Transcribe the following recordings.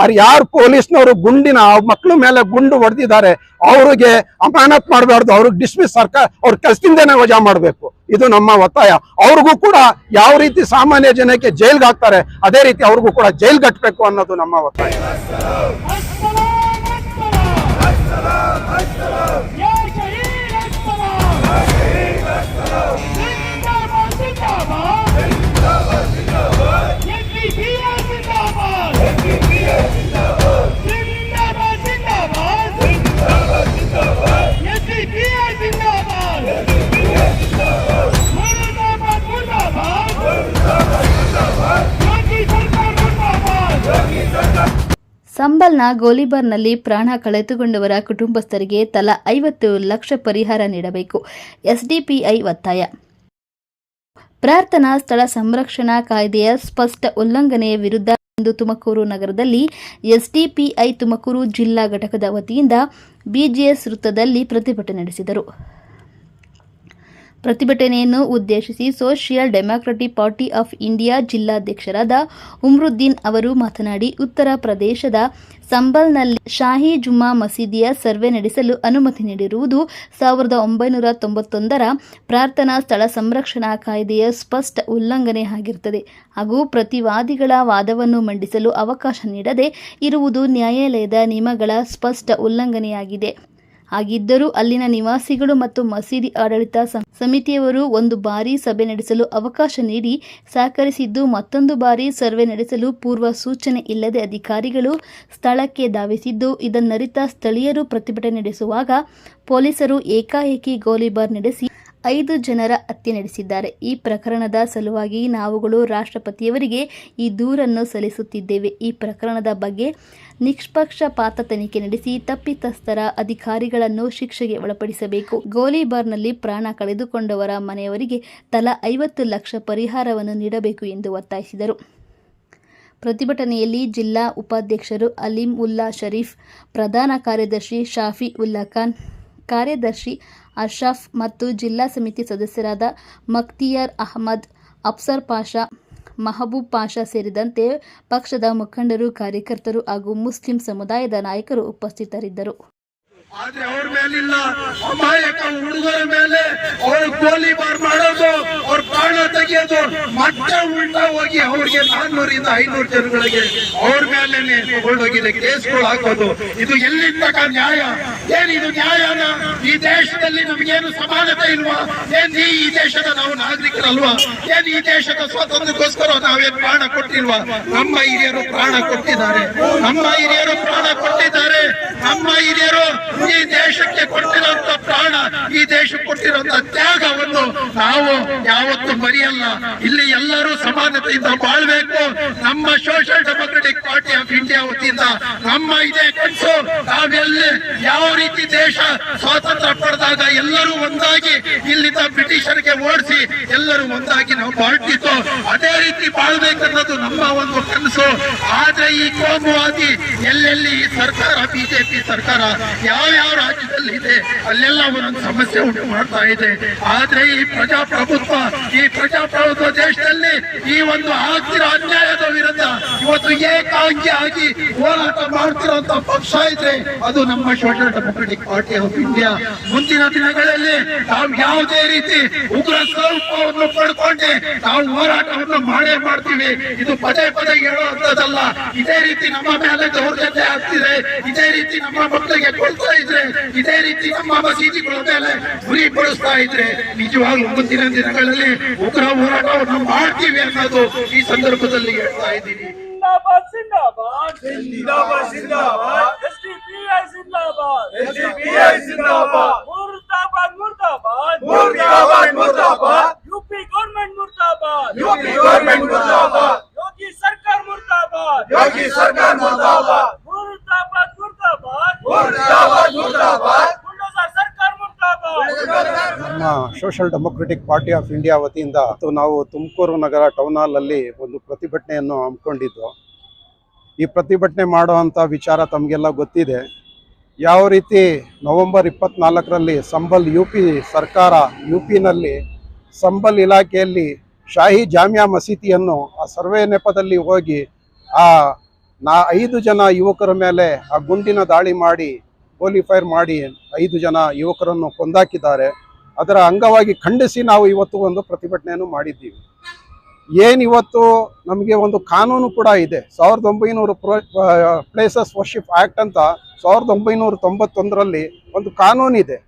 ಅವ್ರು ಯಾರು ಪೊಲೀಸ್ನವರು ಗುಂಡಿನ ಮಕ್ಕಳ ಮೇಲೆ ಗುಂಡು ಹೊಡೆದಿದ್ದಾರೆ, ಅವ್ರಿಗೆ ಅಮಾನತ್ ಮಾಡಬಾರ್ದು, ಅವ್ರಿಗೆ ಡಿಸ್ಮಿಸ್ ಸರ್ಕಾರ ಅವ್ರ ಕೆಲಸದಿಂದನೇ ವಜಾ ಮಾಡಬೇಕು. ಇದು ನಮ್ಮ ಒತ್ತಾಯ. ಅವ್ರಿಗೂ ಕೂಡ ಯಾವ ರೀತಿ ಸಾಮಾನ್ಯ ಜನಕ್ಕೆ ಜೈಲ್ಗೆ ಹಾಕ್ತಾರೆ, ಅದೇ ರೀತಿ ಅವ್ರಿಗೂ ಕೂಡ ಜೈಲ್ ಕಟ್ಟಬೇಕು ಅನ್ನೋದು ನಮ್ಮ ಒತ್ತಾಯ. ಸಂಬಲ್ನ ಗೋಲಿಬಾರ್ನಲ್ಲಿ ಪ್ರಾಣ ಕಳೆದುಕೊಂಡವರ ಕುಟುಂಬಸ್ಥರಿಗೆ ತಲಾ ಐವತ್ತು ಲಕ್ಷ ಪರಿಹಾರ ನೀಡಬೇಕು. ಎಸ್ಡಿಪಿಐ ಒತ್ತಾಯ. ಪ್ರಾರ್ಥನಾ ಸ್ಥಳ ಸಂರಕ್ಷಣಾ ಕಾಯ್ದೆಯ ಸ್ಪಷ್ಟ ಉಲ್ಲಂಘನೆಯ ವಿರುದ್ಧ ಇಂದು ತುಮಕೂರು ನಗರದಲ್ಲಿ ಎಸ್ಡಿಪಿಐ ತುಮಕೂರು ಜಿಲ್ಲಾ ಘಟಕದ ವತಿಯಿಂದ ಬಿಜಿಎಸ್ ವೃತ್ತದಲ್ಲಿ ಪ್ರತಿಭಟನೆ ನಡೆಸಿದರು. ಪ್ರತಿಭಟನೆಯನ್ನು ಉದ್ದೇಶಿಸಿ social democratic party of India ಜಿಲ್ಲಾಧ್ಯಕ್ಷರಾದ Umruddin ಅವರು ಮಾತನಾಡಿ, ಉತ್ತರ ಪ್ರದೇಶದ ಸಂಬಲ್ನಲ್ಲಿ ಶಾಹಿ ಜುಮ್ಮಾ ಮಸೀದಿಯ ಸರ್ವೆ ನಡೆಸಲು ಅನುಮತಿ ನೀಡಿರುವುದು ಸಾವಿರದ ಒಂಬೈನೂರ ತೊಂಬತ್ತೊಂದರ ಪ್ರಾರ್ಥನಾ ಸ್ಥಳ ಸಂರಕ್ಷಣಾ ಕಾಯ್ದೆಯ ಸ್ಪಷ್ಟ ಉಲ್ಲಂಘನೆ ಆಗಿರುತ್ತದೆ. ಹಾಗೂ ಪ್ರತಿವಾದಿಗಳ ವಾದವನ್ನು ಮಂಡಿಸಲು ಅವಕಾಶ ನೀಡದೆ ಇರುವುದು ನ್ಯಾಯಾಲಯದ ನಿಯಮಗಳ ಸ್ಪಷ್ಟ ಉಲ್ಲಂಘನೆಯಾಗಿದೆ. ಹಾಗಿದ್ದರೂ ಅಲ್ಲಿನ ನಿವಾಸಿಗಳು ಮತ್ತು ಮಸೀದಿ ಆಡಳಿತ ಸಮಿತಿಯವರು ಒಂದು ಬಾರಿ ಸಭೆ ನಡೆಸಲು ಅವಕಾಶ ನೀಡಿ ಸಹಕರಿಸಿದ್ದು ಮತ್ತೊಂದು ಬಾರಿ ಸರ್ವೆ ನಡೆಸಲು ಪೂರ್ವ ಸೂಚನೆ ಇಲ್ಲದೆ ಅಧಿಕಾರಿಗಳು ಸ್ಥಳಕ್ಕೆ ಧಾವಿಸಿದ್ದು ಇದನ್ನರಿತ ಸ್ಥಳೀಯರು ಪ್ರತಿಭಟನೆ ನಡೆಸುವಾಗ ಪೊಲೀಸರು ಏಕಾಏಕಿ ಗೋಲಿಬಾರ್ ನಡೆಸಿ ಐದು ಜನರ ಹತ್ಯೆ ನಡೆಸಿದ್ದಾರೆ. ಈ ಪ್ರಕರಣದ ಸಲುವಾಗಿ ನಾವುಗಳು ರಾಷ್ಟ್ರಪತಿಯವರಿಗೆ ಈ ದೂರನ್ನು ಸಲ್ಲಿಸುತ್ತಿದ್ದೇವೆ. ಈ ಪ್ರಕರಣದ ಬಗ್ಗೆ ನಿಷ್ಪಕ್ಷಪಾತ ತನಿಖೆ ನಡೆಸಿ ತಪ್ಪಿತಸ್ಥರ ಅಧಿಕಾರಿಗಳನ್ನು ಶಿಕ್ಷೆಗೆ ಒಳಪಡಿಸಬೇಕು. ಗೋಲಿಬಾರ್ನಲ್ಲಿ ಪ್ರಾಣ ಕಳೆದುಕೊಂಡವರ ಮನೆಯವರಿಗೆ ತಲಾ ಐವತ್ತು ಲಕ್ಷ ಪರಿಹಾರವನ್ನು ನೀಡಬೇಕು ಎಂದು ಒತ್ತಾಯಿಸಿದರು. ಪ್ರತಿಭಟನೆಯಲ್ಲಿ ಜಿಲ್ಲಾ ಉಪಾಧ್ಯಕ್ಷರು ಅಲೀಂ ಉಲ್ಲಾ ಶರೀಫ್, ಪ್ರಧಾನ ಕಾರ್ಯದರ್ಶಿ ಶಾಫಿ ಉಲ್ಲಾ ಖಾನ್ ಕಾರ್ಯದರ್ಶಿ ಅರ್ಷಾಫ್ ಮತ್ತು ಜಿಲ್ಲಾ ಸಮಿತಿ ಸದಸ್ಯರಾದ ಮಕ್ತಿಯರ್ ಅಹಮದ್, ಅಫ್ಸರ್ ಪಾಷಾ, ಮಹಬೂಬ್ ಪಾಷಾ ಸೇರಿದಂತೆ ಪಕ್ಷದ ಮುಖಂಡರು, ಕಾರ್ಯಕರ್ತರು ಹಾಗೂ ಮುಸ್ಲಿಂ ಸಮುದಾಯದ ನಾಯಕರು ಉಪಸ್ಥಿತರಿದ್ದರು. ಆದ್ರೆ ಅವ್ರ ಮೇಲಿಲ್ಲ. ಅಮಾಯಕ ಹುಡುಗರ ಮೇಲೆ ಅವ್ರ ಗೋಲಿಬಾರ್ ಮಾಡೋದು, ಅವ್ರ ಪ್ರಾಣ ತೆಗೆಯೋದು ಮತ್ತೆ ಉಲ್ಟಾ ಹೋಗಿ ಅವ್ರಿಗೆ ನಾನ್ನೂರಿಂದ ಐನೂರು ಜನಗಳಿಗೆ ಅವ್ರ ಮೇಲೆ ತಗೊಂಡೋಗಿದೆ ಕೇಸ್ಗಳು ಹಾಕೋದು. ಇದು ಎಲ್ಲಿಂದ ನ್ಯಾಯ? ಏನಿದು ನ್ಯಾಯನ? ಈ ದೇಶದಲ್ಲಿ ನಮಗೇನು ಸಮಾನತೆ ಇಲ್ವಾ? ಏನ್ ಈ ದೇಶದ ನಾವು ನಾಗರಿಕರಲ್ವಾ? ಏನ್ ಈ ದೇಶದ ಸ್ವಾತಂತ್ರ್ಯಕ್ಕೋಸ್ಕರ ನಾವೇನ್ ಪ್ರಾಣ ಕೊಟ್ಟಿಲ್ವಾ? ನಮ್ಮ ಹಿರಿಯರು ಪ್ರಾಣ ಕೊಟ್ಟಿದ್ದಾರೆ. ನಮ್ಮ ಹಿರಿಯರು ಪ್ರಾಣ ಕೊಟ್ಟಿದ್ದಾರೆ. ನಮ್ಮ ಹಿರಿಯರು ಈ ದೇಶಕ್ಕೆ ಕೊಟ್ಟಿರುವಂತ ಪ್ರಾಣ, ಈ ದೇಶಕ್ಕೆ ಕೊಟ್ಟಿರುವಂತ ತ್ಯಾಗವನ್ನು ನಾವು ಯಾವತ್ತೂ ಮರೆಯಲ್ಲ. ಇಲ್ಲಿ ಎಲ್ಲರೂ ಸಮಾನತೆಯಿಂದ ಬಾಳ್ಬೇಕು. ನಮ್ಮ social democratic party of India ವತಿಯಿಂದ ನಮ್ಮ ಇದೇ ಕನಸು. ನಾವೆಲ್ಲಿ ಯಾವ ರೀತಿ ದೇಶ ಸ್ವಾತಂತ್ರ್ಯ ಪಡೆದಾಗ ಎಲ್ಲರೂ ಒಂದಾಗಿ ಇಲ್ಲಿಂದ ಬ್ರಿಟಿಷರಿಗೆ ಓಡಿಸಿ ಎಲ್ಲರೂ ಒಂದಾಗಿ ನಾವು ಬಾಳ್ತಿತ್ತು ಅದೇ ರೀತಿ ಬಾಳ್ಬೇಕನ್ನೋದು ನಮ್ಮ ಒಂದು ಕನಸು. ಆದ್ರೆ ಈ ಕೋಮುವಾದಿ ಎಲ್ಲೆಲ್ಲಿ ಈ ಸರ್ಕಾರ, ಬಿಜೆಪಿ ಸರ್ಕಾರ ಯಾವ ಯಾವ ರಾಜ್ಯದಲ್ಲಿ ಇದೆ ಅಲ್ಲೆಲ್ಲ ಒಂದೊಂದು ಸಮಸ್ಯೆ ಉಂಟು ಮಾಡ್ತಾ ಇದೆ. ಆದ್ರೆ ಈ ಪ್ರಜಾಪ್ರಭುತ್ವ, ಈ ದೇಶದಲ್ಲಿ ಈ ಒಂದು ಆಗ್ತಿರೋ ಅನ್ಯಾಯದ ವಿರುದ್ಧ ಇವತ್ತು ಏಕಾಂಗಿ ಆಗಿ ಹೋರಾಟ ಮಾಡ್ತಿರೋಂತ ಪಕ್ಷ ಇದ್ರೆ ಅದು ನಮ್ಮ social democratic party of India. ಮುಂದಿನ ದಿನಗಳಲ್ಲಿ ನಾವು ಯಾವುದೇ ರೀತಿ ಉಗ್ರ ಸ್ವರೂಪವನ್ನು ಪಡ್ಕೊಂಡೆ ನಾವು ಹೋರಾಟವನ್ನು ಮಾಡೇ ಮಾಡ್ತೀವಿ. ಇದು ಪದೇ ಪದೇ ಹೇಳುವಂತದಲ್ಲ ಇದೇ ರೀತಿ ನಮ್ಮ ಮೇಲೆ ದೌರ್ಜನ್ಯ ಆಗ್ತಿದೆ. ಇದೇ ರೀತಿ ನಮ್ಮ ಮಕ್ಕಳಿಗೆ ಕೊಡ್ತಾ ಇದ್ರೆ, ಇದೇ ರೀತಿ ನಮ್ಮ ಮಸೀದಿಗಳ ಮೇಲೆ ಗುರಿ ಪಡಿಸ್ತಾ ಇದ್ರೆ, ನಿಜವಾಗ್ಲೂ ಮುಂದಿನ ದಿನಗಳಲ್ಲಿ ಉಗ್ರ ಹೋರಾಟವನ್ನು ಮಾಡ್ತೀವಿ जिंदाबाद जिंदाबाद। जिंदाबाद जिंदाबाद। मुर्दाबाद। मुर्दाबाद। ನಮ್ಮ social democratic party of India ವತಿಯಿಂದ ನಾವು ತುಮಕೂರು ನಗರ ಟೌನ್ ಹಾಲ್ ಅಲ್ಲಿ ಒಂದು ಪ್ರತಿಭಟನೆಯನ್ನು ಹಮ್ಮಿಕೊಂಡಿದ್ದು. ಈ ಪ್ರತಿಭಟನೆ ಮಾಡುವಂಥ ವಿಚಾರ ತಮಗೆಲ್ಲ ಗೊತ್ತಿದೆ. ಯಾವ ರೀತಿ ನವೆಂಬರ್ ಇಪ್ಪತ್ನಾಲ್ಕರಲ್ಲಿ ಸಂಬಲ್ ಯು ಪಿ ಸರ್ಕಾರ ಯು ಪಿನಲ್ಲಿ ಸಂಬಲ್ ಇಲಾಖೆಯಲ್ಲಿ ಶಾಹಿ ಜಾಮಿಯಾ ಮಸೀದಿಯನ್ನು ಆ ಸರ್ವೆ ನೆಪದಲ್ಲಿ ಹೋಗಿ ಆ ನಾ ಐದು ಜನ ಯುವಕರ ಮೇಲೆ ಆ ಗುಂಡಿನ ದಾಳಿ ಮಾಡಿ ಕ್ವಾಲಿಫೈರ್ ಫೈರ್ ಮಾಡಿ ಐದು ಜನ ಯುವಕರನ್ನು ಕೊಂದಾಕಿದ್ದಾರೆ. ಅದರ ಅಂಗವಾಗಿ ಖಂಡಿಸಿ ನಾವು ಇವತ್ತು ಒಂದು ಪ್ರತಿಭಟನೆಯನ್ನು ಮಾಡಿದ್ದೀವಿ. ಏನು ಇವತ್ತು ನಮಗೆ ಒಂದು ಕಾನೂನು ಕೂಡ ಇದೆ. ಸಾವಿರದ ಒಂಬೈನೂರು ಪ್ಲೇಸಸ್ ವರ್ಷಿಪ್ ಆ್ಯಕ್ಟ್ ಅಂತ ಸಾವಿರದ ಒಂಬೈನೂರ ತೊಂಬತ್ತೊಂದರಲ್ಲಿ ಒಂದು ಕಾನೂನಿದೆ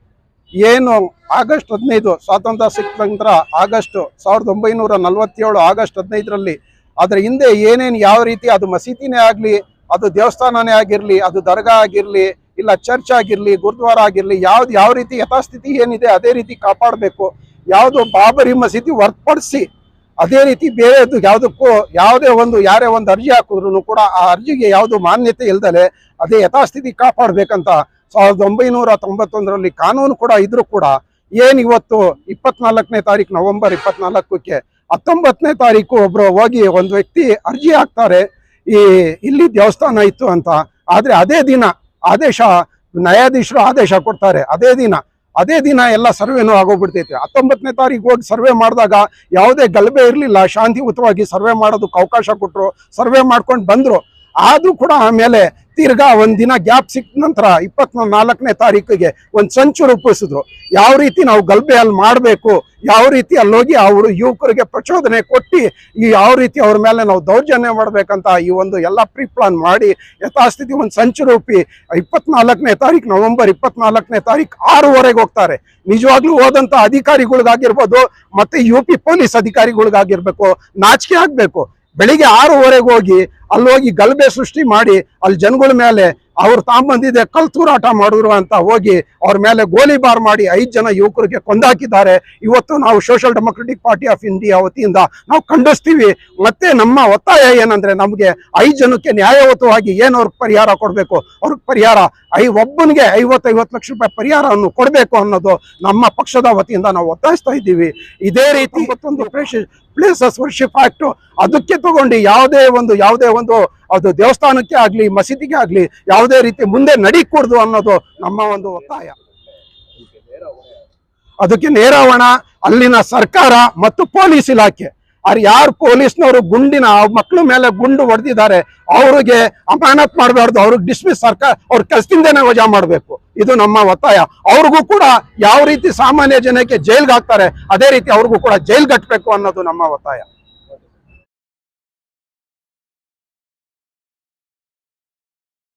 ಏನು ಆಗಸ್ಟ್ ಹದಿನೈದು ಸ್ವಾತಂತ್ರ್ಯ ಸಿಕ್ಕ ನಂತರ ಆಗಸ್ಟ್ ಸಾವಿರದ ಒಂಬೈನೂರ ನಲವತ್ತೇಳು ಆಗಸ್ಟ್ ಹದಿನೈದರಲ್ಲಿ ಅದರ ಹಿಂದೆ ಏನೇನು ಯಾವ ರೀತಿ ಅದು ಮಸೀದಿನೇ ಆಗಲಿ, ಅದು ದೇವಸ್ಥಾನನೇ ಆಗಿರಲಿ, ಅದು ದರ್ಗಾ ಆಗಿರಲಿ ಇಲ್ಲ ಚರ್ಚ್ ಆಗಿರಲಿ, ಗುರುದ್ವಾರ ಆಗಿರಲಿ, ಯಾವ್ದು ಯಾವ ರೀತಿ ಯಥಾಸ್ಥಿತಿ ಏನಿದೆ ಅದೇ ರೀತಿ ಕಾಪಾಡಬೇಕು. ಯಾವುದು ಬಾಬರಿ ಮಸೀದಿ ಹೊರತುಪಡಿಸಿ ಅದೇ ರೀತಿ ಬೇರೆದು ಯಾವುದಕ್ಕೂ ಯಾವುದೇ ಒಂದು, ಯಾರೇ ಒಂದು ಅರ್ಜಿ ಹಾಕಿದ್ರು ಕೂಡ ಆ ಅರ್ಜಿಗೆ ಯಾವುದು ಮಾನ್ಯತೆ ಇಲ್ದಲೆ ಅದೇ ಯಥಾಸ್ಥಿತಿ ಕಾಪಾಡಬೇಕಂತ ಸಾವಿರದ ಒಂಬೈನೂರ ತೊಂಬತ್ತೊಂದರಲ್ಲಿ ಕಾನೂನು ಕೂಡ ಇದ್ರೂ ಕೂಡ ಏನು ಇವತ್ತು ಇಪ್ಪತ್ನಾಲ್ಕನೇ ತಾರೀಕು ನವೆಂಬರ್ ಇಪ್ಪತ್ನಾಲ್ಕಕ್ಕೆ ಹತ್ತೊಂಬತ್ತನೇ ತಾರೀಕು ಒಬ್ಬರು ಹೋಗಿ ಒಂದು ವ್ಯಕ್ತಿ ಅರ್ಜಿ ಹಾಕ್ತಾರೆ, ಈ ಇಲ್ಲಿ ದೇವಸ್ಥಾನ ಇತ್ತು ಅಂತ. ಆದರೆ ಅದೇ ದಿನ ಆದೇಶ, ನ್ಯಾಯಾಧೀಶರು ಆದೇಶ ಕೊಡ್ತಾರೆ. ಅದೇ ದಿನ ಅದೇ ದಿನ ಎಲ್ಲ ಸರ್ವೆನೂ ಆಗೋಗ್ಬಿಡ್ತೈತೆ. ಹತ್ತೊಂಬತ್ತನೇ ತಾರೀಕು ಹೋಗಿ ಸರ್ವೆ ಮಾಡಿದಾಗ ಯಾವುದೇ ಗಲಭೆ ಇರಲಿಲ್ಲ. ಶಾಂತಿಯುತವಾಗಿ ಸರ್ವೆ ಮಾಡೋದಕ್ಕೆ ಅವಕಾಶ ಕೊಟ್ಟರು ಸರ್ವೆ ಮಾಡ್ಕೊಂಡು ಬಂದರು. ಆದರೂ ಕೂಡ ಆಮೇಲೆ ತಿರ್ಗಾ ಒಂದ್ ದಿನ ಗ್ಯಾಪ್ ಸಿಕ್ಕ ನಂತರ ಇಪ್ಪತ್ತ್ ನಾಲ್ಕನೇ ತಾರೀಕಿಗೆ ಒಂದು ಸಂಚು ರೂಪಿಸಿದ್ರು. ಯಾವ ರೀತಿ ನಾವು ಗಲಭೆ ಅಲ್ಲಿ ಮಾಡಬೇಕು, ಯಾವ ರೀತಿ ಅಲ್ಲಿ ಹೋಗಿ ಅವರು ಯುವಕರಿಗೆ ಪ್ರಚೋದನೆ ಕೊಟ್ಟು, ಈ ಯಾವ ರೀತಿ ಅವ್ರ ಮೇಲೆ ನಾವು ದೌರ್ಜನ್ಯ ಮಾಡಬೇಕಂತ ಈ ಒಂದು ಎಲ್ಲ ಪ್ರೀ ಪ್ಲಾನ್ ಮಾಡಿ ಯಥಾಸ್ಥಿತಿ ಒಂದು ಸಂಚು ರೂಪಿ ಇಪ್ಪತ್ನಾಲ್ಕನೇ ತಾರೀಕು, ನವೆಂಬರ್ ಇಪ್ಪತ್ನಾಲ್ಕನೇ ತಾರೀಕು ಆರೂವರೆಗೆ ಹೋಗ್ತಾರೆ. ನಿಜವಾಗ್ಲೂ ಹೋದಂಥ ಅಧಿಕಾರಿಗಳಿಗಾಗಿರ್ಬೋದು, ಮತ್ತೆ ಯು ಪಿ ಪೊಲೀಸ್ ಅಧಿಕಾರಿಗಳಿಗಾಗಿರ್ಬೇಕು, ನಾಚಿಕೆ ಆಗಬೇಕು. ಬೆಳಿಗ್ಗೆ ಆರೂವರೆಗೆ ಹೋಗಿ ಅಲ್ಲಿ ಹೋಗಿ ಗಲಭೆ ಸೃಷ್ಟಿ ಮಾಡಿ ಅಲ್ಲಿ ಜನಗಳ ಮೇಲೆ ಅವ್ರು ತಾಂಬಂದಿದೆ ಕಲ್ತೂರಾಟ ಮಾಡಿದ್ರು ಅಂತ ಹೋಗಿ ಅವ್ರ ಮೇಲೆ ಗೋಲಿಬಾರ್ ಮಾಡಿ ಐದು ಜನ ಯುವಕರಿಗೆ ಕೊಂದಾಕಿದ್ದಾರೆ. ಇವತ್ತು ನಾವು social democratic party of India ವತಿಯಿಂದ ನಾವು ಖಂಡಿಸ್ತೀವಿ. ಮತ್ತೆ ನಮ್ಮ ಒತ್ತಾಯ ಏನಂದ್ರೆ ನಮಗೆ ಐದು ಜನಕ್ಕೆ ನ್ಯಾಯಯುತವಾಗಿ ಏನು ಅವ್ರಿಗೆ ಪರಿಹಾರ ಕೊಡಬೇಕು? ಅವ್ರಿಗೆ ಪರಿಹಾರ ಐ ಒಬ್ಬನಿಗೆ ಐವತ್ತೈವತ್ತು ಲಕ್ಷ ರೂಪಾಯಿ ಪರಿಹಾರವನ್ನು ಕೊಡಬೇಕು ಅನ್ನೋದು ನಮ್ಮ ಪಕ್ಷದ ವತಿಯಿಂದ ನಾವು ಒತ್ತಾಯಿಸ್ತಾ ಇದ್ದೀವಿ. ಇದೇ ರೀತಿ ಮತ್ತೊಂದು ಪ್ಲೇಸಸ್ ವರ್ಷಿಪ್ ಆಕ್ಟ್ ಅದಕ್ಕೆ ತಗೊಂಡು ಯಾವುದೇ ಒಂದು ಯಾವುದೇ ಒಂದು ಅದು ದೇವಸ್ಥಾನಕ್ಕೆ ಆಗಲಿ, ಮಸೀದಿಗೆ ಆಗಲಿ, ಯಾವುದೇ ರೀತಿ ಮುಂದೆ ನಡೀಕೂಡ್ದು ಅನ್ನೋದು ನಮ್ಮ ಒಂದು ಒತ್ತಾಯ. ಅದಕ್ಕೆ ನೇರವಣ, ಅಲ್ಲಿನ ಸರ್ಕಾರ ಮತ್ತು ಪೊಲೀಸ್ ಇಲಾಖೆ. ಅವ್ರು ಯಾರು ಪೊಲೀಸ್ನವರು ಗುಂಡಿನ ಮಕ್ಕಳ ಮೇಲೆ ಗುಂಡು ಹೊಡೆದಿದ್ದಾರೆ, ಅವ್ರಿಗೆ ಅಮಾನತ್ ಮಾಡಬಾರ್ದು, ಅವ್ರಿಗೆ ಡಿಸ್ಮಿಸ್ ಸರ್ಕಾರ, ಅವ್ರ ಕೆಲಸದಿಂದನೇ ವಜಾ ಮಾಡಬೇಕು. ಇದು ನಮ್ಮ ಒತ್ತಾಯ. ಅವ್ರಿಗೂ ಕೂಡ ಯಾವ ರೀತಿ ಸಾಮಾನ್ಯ ಜನಕ್ಕೆ ಜೈಲ್ಗೆ ಹಾಕ್ತಾರೆ, ಅದೇ ರೀತಿ ಅವ್ರಿಗೂ ಕೂಡ ಜೈಲ್ ಕಟ್ಟಬೇಕು ಅನ್ನೋದು ನಮ್ಮ ಒತ್ತಾಯ.